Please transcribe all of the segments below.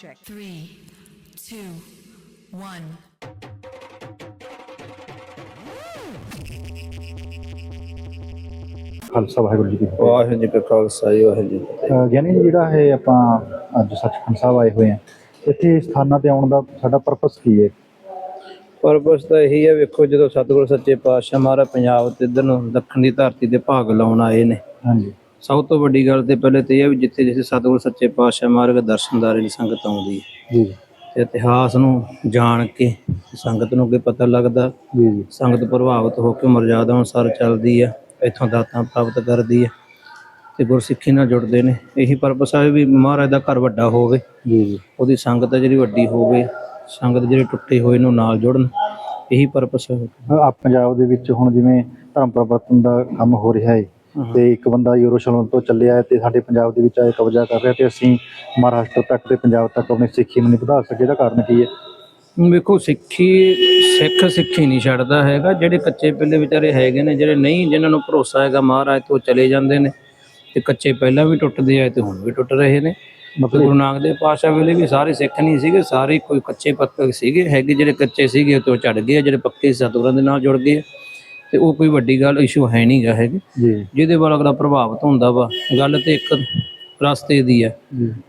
check. Three, two, one. Khalsa Waheguru ji ਕੀ ਫਤਿਹ। ਵਾਹਿਗੁਰੂ ਜੀ ਕਾ ਖਾਲਸਾ ਜੀ ਵਾਹਿਗੁਰੂ ਜੀ ਕੀ ਫਤਿਹ। ਅਹ ਗਿਆਨੀ ਜੀ ਜਿਹੜਾ ਇਹ ਆਪਾਂ ਅੱਜ ਸੱਚਖੰਡ ਸਾਹਿਬ ਆਏ ਹੋਏ ਆ ਇੱਥੇ ਸਥਾਨਾਂ ਤੇ ਆਉਣ ਦਾ ਸਾਡਾ ਪਰਪਸ ਕੀ ਹੈ? ਪਰਪਸ ਤਾਂ ਇਹੀ ਹੈ ਵੇਖੋ ਜਦੋਂ ਸਤਿਗੁਰ ਸੱਚੇ ਪਾਤਸ਼ਾਹ ਮਹਾਰਾਜ ਪੰਜਾਬ ਤੇ ਇਧਰ ਨੂੰ ਦੱਖਣ ਦੀ ਧਰਤੀ ਤੇ ਭਾਗ ਲਾਉਣ ਆਏ ਨੇ। ਹਾਂਜੀ। ਸਭ ਤੋਂ ਵੱਡੀ ਗੱਲ ਤੇ ਪਹਿਲੇ ਤੇ ਇਹ ਹੈ ਵੀ ਜਿੱਥੇ ਜਿੱਥੇ ਸਤਿਗੁਰ ਸੱਚੇ ਪਾਤਸ਼ਾਹ ਦੇ ਦਰਸ਼ਨਦਾਰੇ ਦੀ ਸੰਗਤ ਆਉਂਦੀ ਹੈ। ਜੀ। ਤੇ ਇਤਿਹਾਸ ਨੂੰ ਜਾਣ ਕੇ ਸੰਗਤ ਨੂੰ ਅੱਗੇ ਪਤਾ ਲੱਗਦਾ ਜੀ। ਸੰਗਤ ਪ੍ਰਭਾਵਿਤ ਹੋ ਕੇ ਮਰਜ਼ਾਦਾ ਅਨੁਸਾਰ ਚੱਲਦੀ ਹੈ ਇੱਥੋਂ ਦਾਤਾਂ ਪ੍ਰਾਪਤ ਕਰਦੀ ਹੈ ਤੇ ਗੁਰਸਿੱਖੀ ਨਾਲ ਜੁੜਦੇ ਨੇ। ਇਹੀ ਪਰਪਸ ਹੈ ਵੀ ਮਹਾਰਾਜ ਦਾ ਘਰ ਵੱਡਾ ਹੋਵੇ ਜੀ। ਉਹਦੀ ਸੰਗਤ ਜਿਹੜੀ ਵੱਡੀ ਹੋਵੇ ਸੰਗਤ ਜਿਹੜੇ ਟੁੱਟੇ ਹੋਏ ਨੂੰ ਨਾਲ ਜੁੜਨ। ਇਹੀ ਪਰਪਸ ਆਪ ਪੰਜਾਬ ਦੇ ਵਿੱਚ ਹੁਣ ਜਿਵੇਂ ਧਰਮ ਪਰਿਵਰਤਨ ਦਾ ਕੰਮ ਹੋ ਰਿਹਾ ਹੈ ਤੇ ਇੱਕ ਬੰਦਾ ਯੂਰੋਸ਼ਲਮ ਤੋਂ ਚੱਲਿਆ ਹੈ ਤੇ ਸਾਡੇ ਪੰਜਾਬ ਦੇ ਵਿੱਚ ਆਏ ਕਬਜ਼ਾ ਕਰ ਰਿਹਾ ਤੇ ਅਸੀਂ ਮਹਾਰਾਸ਼ਟਰ ਤੱਕ ਤੇ ਪੰਜਾਬ ਤੱਕ ਆਪਣੀ ਸਿੱਖੀ ਨੂੰ ਨਹੀਂ ਵਧਾ ਸਕੇ ਇਹਦਾ ਕਾਰਨ ਕੀ ਹੈ? ਵੇਖੋ ਸਿੱਖੀ ਸਿੱਖ ਸਿੱਖੀ ਨਹੀਂ ਛੱਡਦਾ ਹੈਗਾ। ਜਿਹੜੇ ਕੱਚੇ ਪਿੱਲੇ ਵਿਚਾਰੇ ਹੈਗੇ ਨੇ ਜਿਹੜੇ ਨਹੀਂ ਜਿਨ੍ਹਾਂ ਨੂੰ ਭਰੋਸਾ ਹੈਗਾ ਮਹਾਰਾਜ ਤੋਂ ਚਲੇ ਜਾਂਦੇ ਨੇ। ਤੇ ਕੱਚੇ ਪਹਿਲਾਂ ਵੀ ਟੁੱਟਦੇ ਆਏ ਤੇ ਹੁਣ ਵੀ ਟੁੱਟ ਰਹੇ ਨੇ। ਤੇ ਗੁਰੂ ਨਾਨਕ ਦੇਵ ਪਾਤਸ਼ਾਹ ਵੇਲੇ ਵੀ ਸਾਰੇ ਸਿੱਖ ਨਹੀਂ ਸੀਗੇ ਸਾਰੇ ਕੋਈ ਕੱਚੇ ਪੱਕੇ ਸੀਗੇ ਹੈਗੇ ਜਿਹੜੇ ਕੱਚੇ ਸੀਗੇ ਉਹ ਤੋਂ ਝੜ ਗਏ ਜਿਹੜੇ ਪੱਕੇ ਸਤਿਗੁਰਾਂ ਦੇ ਨਾਲ ਜੁੜ ਗਏ। ਤੇ ਉਹ ਕੋਈ ਵੱਡੀ ਗੱਲ ਇਸ਼ੂ ਹੈ ਨਹੀਂਗਾ ਹੈਗੇ। ਜੀ। ਜਿਹਦੇ ਵੱਲ ਅਗਲਾ ਪ੍ਰਭਾਵਿਤ ਹੁੰਦਾ ਵਾ। ਗੱਲ ਤੇ ਇੱਕ ਰਸਤੇ ਦੀ ਹੈ।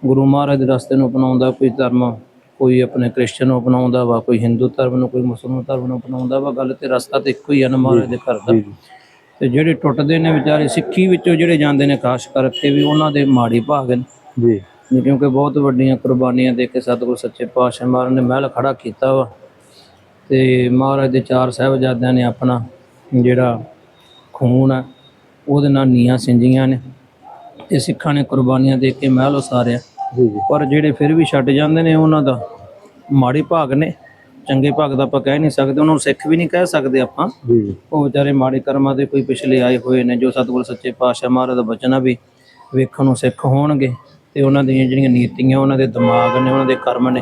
ਗੁਰੂ ਮਹਾਰਾਜ ਦੇ ਰਸਤੇ ਨੂੰ ਅਪਣਾਉਂਦਾ ਕੋਈ ਧਰਮ ਕੋਈ ਆਪਣੇ ਕ੍ਰਿਸਚਨ ਨੂੰ ਅਪਣਾਉਂਦਾ ਵਾ ਕੋਈ ਹਿੰਦੂ ਧਰਮ ਨੂੰ ਕੋਈ ਮੁਸਲਮਾਨ ਧਰਮ ਨੂੰ ਅਪਣਾਉਂਦਾ ਵਾ ਗੱਲ ਤੇ ਰਸਤਾ ਤੇ ਇੱਕੋ ਹੀ ਨਾ ਮਹਾਰਾਜ ਦੇ ਘਰ ਦਾ। ਤੇ ਜਿਹੜੇ ਟੁੱਟਦੇ ਨੇ ਵਿਚਾਰੇ ਸਿੱਖੀ ਵਿੱਚੋਂ ਜਿਹੜੇ ਜਾਂਦੇ ਨੇ ਖਾਸ ਕਰਕੇ ਵੀ ਉਹਨਾਂ ਦੇ ਮਾੜੀ ਭਾਗ ਨੇ। ਜੀ। ਕਿਉਂਕਿ ਬਹੁਤ ਵੱਡੀਆਂ ਕੁਰਬਾਨੀਆਂ ਦੇ ਕੇ ਸਤਿਗੁਰ ਸੱਚੇ ਪਾਤਸ਼ਾਹ ਮਹਾਰਾਜ ਨੇ ਮਹਿਲ ਖੜਾ ਕੀਤਾ ਵਾ। ਤੇ ਮਹਾਰਾਜ ਦੇ ਚਾਰ ਸਾਹਿਬਜ਼ਾਦਿਆਂ ਨੇ ਆਪਣਾ ਜਿਹੜਾ ਖੂਨ ਹੈ ਉਹਦੇ ਨਾਲ ਨੀਆਂ ਸਿੰਜੀਆਂ ਨੇ ਤੇ ਸਿੱਖਾਂ ਨੇ ਕੁਰਬਾਨੀਆਂ ਦੇ ਕੇ ਮਹਿਲ ਉਸਾਰਿਆ। ਜੀ। ਜੀ ਪਰ ਜਿਹੜੇ ਫਿਰ ਵੀ ਛੱਡ ਜਾਂਦੇ ਨੇ ਉਹਨਾਂ ਦਾ ਮਾੜੀ ਭਾਗ ਨੇ ਚੰਗੇ ਭਾਗ ਦਾ ਆਪਾਂ ਕਹਿ ਨਹੀਂ ਸਕਦੇ ਉਹਨਾਂ ਨੂੰ ਸਿੱਖ ਵੀ ਨਹੀਂ ਕਹਿ ਸਕਦੇ ਆਪਾਂ। ਜੀ। ਉਹ ਵਿਚਾਰੇ ਮਾੜੇ ਕਰਮਾਂ ਦੇ ਕੋਈ ਪਿਛਲੇ ਆਏ ਹੋਏ ਨੇ ਜੋ ਸਤਿਗੁਰ ਸੱਚੇ ਪਾਤਸ਼ਾਹ ਮਹਾਰਾਜ ਦਾ ਬਚਨ ਆ ਵੀ ਵੇਖਣ ਨੂੰ ਸਿੱਖ ਹੋਣਗੇ ਤੇ ਉਹਨਾਂ ਦੀਆਂ ਜਿਹੜੀਆਂ ਨੀਤੀਆਂ ਉਹਨਾਂ ਦੇ ਦਿਮਾਗ ਨੇ ਉਹਨਾਂ ਦੇ ਕਰਮ ਨੇ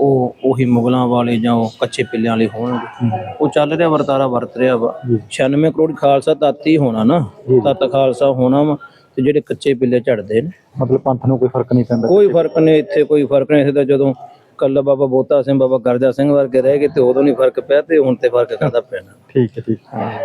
ਉਹ ਉਹੀ ਮੁਗਲਾਂ ਵਾਲੇ ਜਾਂ ਉਹ ਕੱਚੇ ਪਿੱਲਿਆਂ ਵਾਲੇ ਹੋਣਗੇ। ਉਹ ਚੱਲ ਰਿਹਾ ਵਰਤਾਰਾ ਵਰਤ ਰਿਹਾ ਵਾ। 96 ਕਰੋੜ ਖਾਲਸਾ ਤੱਤ ਹੀ ਹੋਣਾ ਨਾ। ਤੱਤ ਖਾਲਸਾ ਹੋਣਾ ਵਾ ਤੇ ਜਿਹੜੇ ਕੱਚੇ ਪਿੱਲੇ ਝੜਦੇ ਨੇ। ਮਤਲਬ ਪੰਥ ਨੂੰ ਕੋਈ ਫ਼ਰਕ ਨਹੀਂ ਪੈਂਦਾ। ਕੋਈ ਫ਼ਰਕ ਨਹੀਂ ਇੱਥੇ ਕੋਈ ਫ਼ਰਕ ਨਹੀਂ। ਇੱਥੇ ਤਾਂ ਜਦੋਂ ਕੱਲਾ ਬਾਬਾ ਬੋਤਾ ਸਿੰਘ ਬਾਬਾ ਗਰਜਾ ਸਿੰਘ ਵਰਗੇ ਰਹਿ ਗਏ ਤੇ ਉਦੋਂ ਨਹੀਂ ਫ਼ਰਕ ਪਿਆ ਤੇ ਹੁਣ ਤੇ ਫ਼ਰਕ ਕਾਹਦਾ ਪੈਣਾ। ਠੀਕ ਹੈ ਠੀਕ।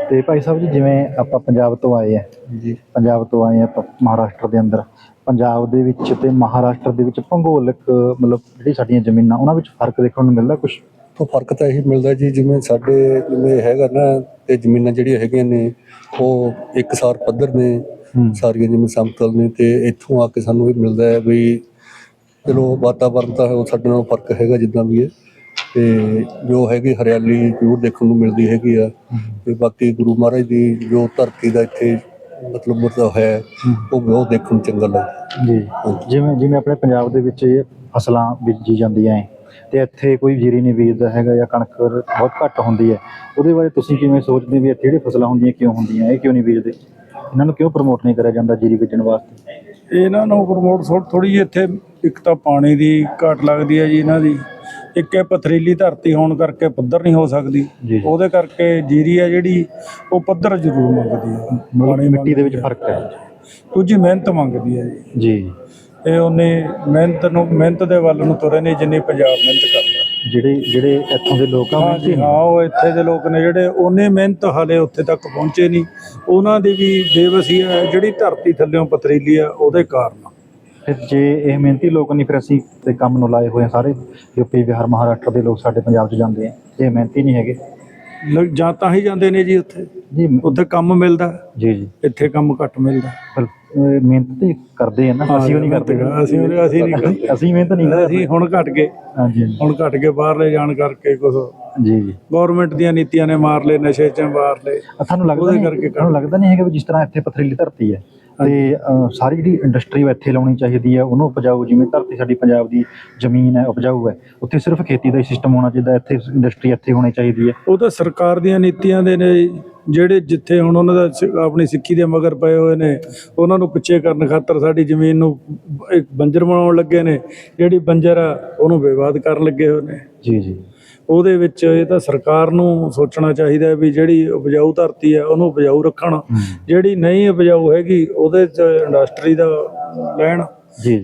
ਤੇ ਭਾਈ ਸਾਹਿਬ ਜੀ ਜਿਵੇਂ ਆਪਾਂ ਪੰਜਾਬ ਤੋਂ ਆਏ ਆ ਜੀ। ਪੰਜਾਬ ਤੋਂ ਆਏ ਆ ਆਪਾਂ ਮਹਾਰਾਸ਼ਟਰ ਦੇ ਅੰਦਰ ਪੰਜਾਬ ਦੇ ਵਿੱਚ ਤੇ ਮਹਾਰਾਸ਼ਟਰ ਦੇ ਵਿੱਚ ਭੂਗੋਲਿਕ ਮਤਲਬ ਜਿਹੜੀ ਸਾਡੀਆਂ ਜ਼ਮੀਨਾਂ ਉਹਨਾਂ ਵਿੱਚ ਫ਼ਰਕ ਦੇਖਣ ਨੂੰ ਮਿਲਦਾ ਕੁਝ ਤੋਂ ਫ਼ਰਕ ਤਾਂ ਇਹੀ ਮਿਲਦਾ ਜੀ ਜਿਵੇਂ ਸਾਡੇ ਜਿਵੇਂ ਹੈਗਾ ਨਾ ਤੇ ਜ਼ਮੀਨਾਂ ਜਿਹੜੀਆਂ ਹੈਗੀਆਂ ਨੇ ਉਹ ਇੱਕਸਾਰ ਪੱਧਰ ਨੇ ਸਾਰੀਆਂ ਜਿਵੇਂ ਸਮਤਲ ਨੇ ਤੇ ਇੱਥੋਂ ਆ ਕੇ ਸਾਨੂੰ ਇਹ ਮਿਲਦਾ ਹੈ ਵੀ ਚਲੋ ਵਾਤਾਵਰਨ ਤਾਂ ਉਹ ਸਾਡੇ ਨਾਲ ਫ਼ਰਕ ਹੈਗਾ ਜਿੱਦਾਂ ਵੀ ਹੈ। ਤੇ ਜੋ ਹੈਗੀ ਹਰਿਆਲੀ ਜ਼ਰੂਰ ਦੇਖਣ ਨੂੰ ਮਿਲਦੀ ਹੈਗੀ ਆ। ਤੇ ਬਾਕੀ ਗੁਰੂ ਮਹਾਰਾਜ ਦੀ ਜੋ ਧਰਤੀ ਦਾ ਇੱਥੇ ਮਤਲਬ ਮਤਲਬ ਹੈ ਉਹ ਬਹੁਤ ਦੇਖਣ ਨੂੰ ਚੰਗਾ ਲੱਗਦਾ। ਜੀ। ਜਿਵੇਂ ਜਿਵੇਂ ਆਪਣੇ ਪੰਜਾਬ ਦੇ ਵਿੱਚ ਇਹ ਫਸਲਾਂ ਬੀਜੀ ਜਾਂਦੀਆਂ ਹੈ ਤੇ ਇੱਥੇ ਕੋਈ ਜੀਰੀ ਨਹੀਂ ਬੀਜਦਾ ਹੈਗਾ ਜਾਂ ਕਣਕ ਬਹੁਤ ਘੱਟ ਹੁੰਦੀ ਹੈ। ਉਹਦੇ ਬਾਰੇ ਤੁਸੀਂ ਕਿਵੇਂ ਸੋਚਦੇ ਵੀ ਇੱਥੇ ਜਿਹੜੇ ਫਸਲਾਂ ਹੁੰਦੀਆਂ ਕਿਉਂ ਹੁੰਦੀਆਂ ਇਹ ਕਿਉਂ ਨਹੀਂ ਬੀਜਦੇ? ਇਹਨਾਂ ਨੂੰ ਕਿਉਂ ਪ੍ਰਮੋਟ ਨਹੀਂ ਕਰਿਆ ਜਾਂਦਾ ਜੀਰੀ ਬੀਜਣ ਵਾਸਤੇ? ਇਹਨਾਂ ਨੂੰ ਪ੍ਰਮੋਟ ਥੋੜੀ ਜਿਹੀ ਇੱਥੇ ਇੱਕ ਤਾਂ ਪਾਣੀ ਦੀ ਘਾਟ ਲੱਗਦੀ ਹੈ ਜੀ ਇਹਨਾਂ ਦੀ। ਇੱਕ ਹੈ ਪਥਰੀਲੀ ਧਰਤੀ ਹੋਣ ਕਰਕੇ ਪੱਧਰ ਨਹੀਂ ਹੋ ਸਕਦੀ। ਜੀ। ਉਹਦੇ ਕਰਕੇ ਜੀਰੀ ਹੈ ਜਿਹੜੀ ਉਹ ਪੱਧਰ ਜ਼ਰੂਰ ਮੰਗਦੀ ਹੈ। ਮਤਲਬ ਮਿੱਟੀ ਦੇ ਵਿੱਚ ਫ਼ਰਕ ਹੈ। ਦੂਜੀ ਮਿਹਨਤ ਮੰਗਦੀ ਹੈ ਜੀ। ਜੀ। ਇਹ ਉਹਨੇ ਮਿਹਨਤ ਨੂੰ ਮਿਹਨਤ ਦੇ ਵੱਲ ਨੂੰ ਤੁਰੇ ਨਹੀਂ ਜਿੰਨੀ ਪੰਜਾਬ ਮਿਹਨਤ ਕਰਦਾ। ਜਿਹੜੇ ਜਿਹੜੇ ਇੱਥੋਂ ਦੇ ਲੋਕ ਆ ਹਾਂ ਜੀ ਹਾਂ ਉਹ ਇੱਥੇ ਦੇ ਲੋਕ ਨੇ ਜਿਹੜੇ ਉਹਨੇ ਮਿਹਨਤ ਹਾਲੇ ਉੱਥੇ ਤੱਕ ਪਹੁੰਚੇ ਨਹੀਂ। ਉਹਨਾਂ ਦੀ ਵੀ ਬੇਵਸੀ ਹੈ ਜਿਹੜੀ ਧਰਤੀ ਥੱਲੇੋਂ ਪਥਰੀਲੀ ਆ ਉਹਦੇ ਕਾਰਨ। ਫਿਰ ਜੇ ਇਹ ਮਿਹਨਤੀ ਲੋਕ ਨਹੀਂ ਫਿਰ ਅਸੀਂ ਤੇ ਕੰਮ ਨੂੰ ਲਾਏ ਹੋਏ ਆ ਸਾਰੇ। ਯੂਪੀ ਬਿਹਾਰ ਮਹਾਰਾਸ਼ਟਰ ਦੇ ਲੋਕ ਸਾਡੇ ਪੰਜਾਬ 'ਚ ਜਾਂਦੇ ਆ। ਇਹ ਮਿਹਨਤੀ ਨਹੀਂ ਹੈਗੇ। ਲ- ਜਾਂ ਤਾਂ ਹੀ ਜਾਂਦੇ ਨੇ ਜੀ ਉੱਥੇ। ਜੀ ਉੱਥੇ ਕੰਮ ਮਿਲਦਾ। ਜੀ ਜੀ। ਇੱਥੇ ਕੰਮ ਘੱਟ ਮਿਲਦਾ। ਪਰ ਅਹ, ਮਿਹਨਤ ਤੇ ਕਰਦੇ ਆ ਨਾ ਅਸੀਂ ਉਹ ਨਹੀਂ ਕਰਦੇ। ਅਸੀਂ ਉਹ- ਅਸੀਂ ਨਹੀਂ ਕਰਦੇ। ਅਸੀਂ ਮਿਹਨਤ ਨਹੀਂ ਕਰਦੇ। ਅਸੀਂ ਹੁਣ ਘਟ ਗਏ। ਹਾਂਜੀ ਹਾਂਜੀ। ਹੁਣ ਘਟ ਕੇ ਬਾਹਰਲੇ ਜਾਣ ਕਰਕੇ ਕੁਝ ਜੀ। ਗਵਰਨਮੈਂਟ ਦੀਆਂ ਨੀਤੀਆਂ ਨੇ ਮਾਰ ਲਏ ਨਸ਼ੇ 'ਚ ਮਾਰ ਲਏ। ਤੁਹਾਨੂੰ ਲੱਗਦਾ ਨਹੀਂ ਕਰਕੇ ਤੁਹਾਨੂੰ ਲੱਗਦਾ ਨਹੀਂ ਹੈਗਾ ਵੀ ਜਿਸ ਤਰ੍ਹਾਂ ਇੱਥੇ ਪਥਰੀਲੀ ਧਰਤੀ ਹੈ ਤੇ ਸਾਰੀ ਜਿਹੜੀ ਇੰਡਸਟਰੀ ਇੱਥੇ ਲਾਉਣੀ ਚਾਹੀਦੀ ਹੈ ਉਹਨੂੰ ਉਪਜਾਊ ਜਿਵੇਂ ਧਰਤੀ ਸਾਡੀ ਪੰਜਾਬ ਦੀ ਜ਼ਮੀਨ ਹੈ ਉਪਜਾਊ ਹੈ ਉੱਥੇ ਸਿਰਫ ਖੇਤੀ ਦਾ ਹੀ ਸਿਸਟਮ ਹੋਣਾ ਚਾਹੀਦਾ ਇੱਥੇ ਇੰਡਸਟਰੀ ਇੱਥੇ ਹੋਣੀ ਚਾਹੀਦੀ ਹੈ। ਉਹ ਤਾਂ ਸਰਕਾਰ ਦੀਆਂ ਨੀਤੀਆਂ ਦੇ ਨੇ ਜਿਹੜੇ ਜਿੱਥੇ ਹੁਣ ਉਹਨਾਂ ਦਾ ਆਪਣੀ ਸਿੱਖੀ ਦੇ ਮਗਰ ਪਏ ਹੋਏ ਨੇ ਉਹਨਾਂ ਨੂੰ ਪਿੱਛੇ ਕਰਨ ਖਾਤਰ ਸਾਡੀ ਜ਼ਮੀਨ ਨੂੰ ਇੱਕ ਬੰਜਰ ਬਣਾਉਣ ਲੱਗੇ ਨੇ ਜਿਹੜੀ ਬੰਜਰ ਆ ਉਹਨੂੰ ਵਿਵਾਦ ਕਰਨ ਲੱਗੇ ਹੋਏ ਨੇ। ਜੀ ਜੀ। ਉਹਦੇ ਵਿੱਚ ਇਹ ਤਾਂ ਸਰਕਾਰ ਨੂੰ ਸੋਚਣਾ ਚਾਹੀਦਾ ਵੀ ਜਿਹੜੀ ਉਪਜਾਊ ਧਰਤੀ ਹੈ ਉਹਨੂੰ ਉਪਜਾਊ ਰੱਖਣ। ਜਿਹੜੀ ਨਹੀਂ ਉਪਜਾਊ ਹੈਗੀ ਉਹਦੇ 'ਚ ਇੰਡਸਟਰੀ ਦਾ ਲੈਣ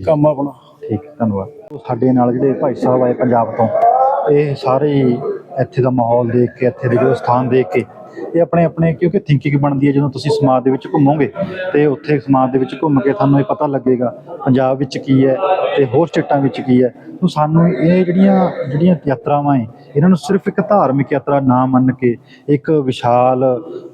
ਕੰਮ ਆਪਣਾ। ਠੀਕ ਧੰਨਵਾਦ। ਸਾਡੇ ਨਾਲ ਜਿਹੜੇ ਭਾਈ ਸਾਹਿਬ ਆਏ ਪੰਜਾਬ ਤੋਂ ਇਹ ਸਾਰੇ ਇੱਥੇ ਦਾ ਮਾਹੌਲ ਦੇਖ ਕੇ ਇੱਥੇ ਦੇ ਜੋ ਸਥਾਨ ਦੇਖ ਕੇ ਇਹ ਆਪਣੇ ਆਪਣੇ ਕਿਉਂਕਿ ਥਿੰਕਿੰਗ ਬਣਦੀ ਹੈ, ਜਦੋਂ ਤੁਸੀਂ ਸਮਾਜ ਦੇ ਵਿੱਚ ਘੁੰਮੋਗੇ ਤੇ ਉੱਥੇ ਸਮਾਜ ਦੇ ਵਿੱਚ ਘੁੰਮ ਕੇ ਤੁਹਾਨੂੰ ਇਹ ਪਤਾ ਲੱਗੇਗਾ ਪੰਜਾਬ ਵਿੱਚ ਕੀ ਹੈ ਤੇ ਹੋਰ ਸਟੇਟਾਂ ਵਿੱਚ ਕੀ ਹੈ। ਤਾਂ ਸਾਨੂੰ ਇਹ ਜਿਹੜੀਆਂ ਜਿਹੜੀਆਂ ਯਾਤਰਾਵਾਂ ਹੈ, ਇਹਨਾਂ ਨੂੰ ਸਿਰਫ ਇੱਕ ਧਾਰਮਿਕ ਯਾਤਰਾ ਨਾ ਮੰਨ ਕੇ, ਇੱਕ ਵਿਸ਼ਾਲ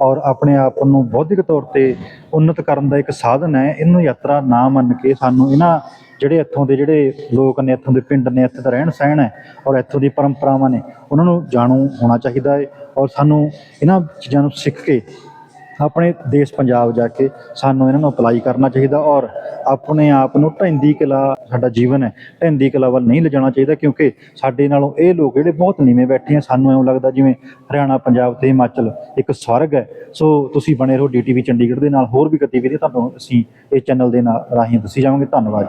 ਔਰ ਆਪਣੇ ਆਪ ਨੂੰ ਬੌਧਿਕ ਤੌਰ ਤੇ ਉન્નਤ ਕਰਨ ਦਾ ਇੱਕ ਸਾਧਨ ਹੈ, ਇਹਨੂੰ ਯਾਤਰਾ ਨਾ ਮੰਨ ਕੇ ਸਾਨੂੰ ਇਹਨਾਂ ਜਿਹੜੇ ਇੱਥੋਂ ਦੇ ਜਿਹੜੇ ਲੋਕ ਨੇ, ਇੱਥੋਂ ਦੇ ਪਿੰਡ ਨੇ, ਇੱਥੇ ਦਾ ਰਹਿਣ ਸਹਿਣ ਹੈ ਔਰ ਇੱਥੋਂ ਦੀ ਪਰੰਪਰਾਵਾਂ ਨੇ, ਉਹਨਾਂ ਨੂੰ ਜਾਣੂ ਹੋਣਾ ਚਾਹੀਦਾ ਹੈ ਔਰ ਸਾਨੂੰ ਇਹਨਾਂ ਚੀਜ਼ਾਂ ਨੂੰ ਸਿੱਖ ਕੇ ਆਪਣੇ ਦੇਸ਼ ਪੰਜਾਬ ਜਾ ਕੇ ਸਾਨੂੰ ਇਹਨਾਂ ਨੂੰ ਅਪਲਾਈ ਕਰਨਾ ਚਾਹੀਦਾ ਔਰ ਆਪਣੇ ਆਪ ਨੂੰ ਢਹਿੰਦੀ ਕਲਾ ਸਾਡਾ ਜੀਵਨ ਹੈ, ਢਹਿੰਦੀ ਕਲਾ ਵੱਲ ਨਹੀਂ ਲਿਜਾਣਾ ਚਾਹੀਦਾ ਕਿਉਂਕਿ ਸਾਡੇ ਨਾਲੋਂ ਇਹ ਲੋਕ ਜਿਹੜੇ ਬਹੁਤ ਨੀਵੇਂ ਬੈਠੇ ਆ, ਸਾਨੂੰ ਐਂ ਲੱਗਦਾ ਜਿਵੇਂ ਹਰਿਆਣਾ, ਪੰਜਾਬ ਤੇ ਹਿਮਾਚਲ ਇੱਕ ਸਵਰਗ ਹੈ। ਸੋ ਤੁਸੀਂ ਬਣੇ ਰਹੋ ਡੀਟੀਵੀ ਚੰਡੀਗੜ੍ਹ ਦੇ ਨਾਲ, ਹੋਰ ਵੀ ਗਤੀਵਿਧੀਆਂ ਤੁਹਾਨੂੰ ਅਸੀਂ ਇਹ ਚੈਨਲ ਦੇ ਨਾਲ ਰਾਹੀਂ ਦੱਸੀ ਜਾਵਾਂਗੇ। ਧੰਨਵਾਦ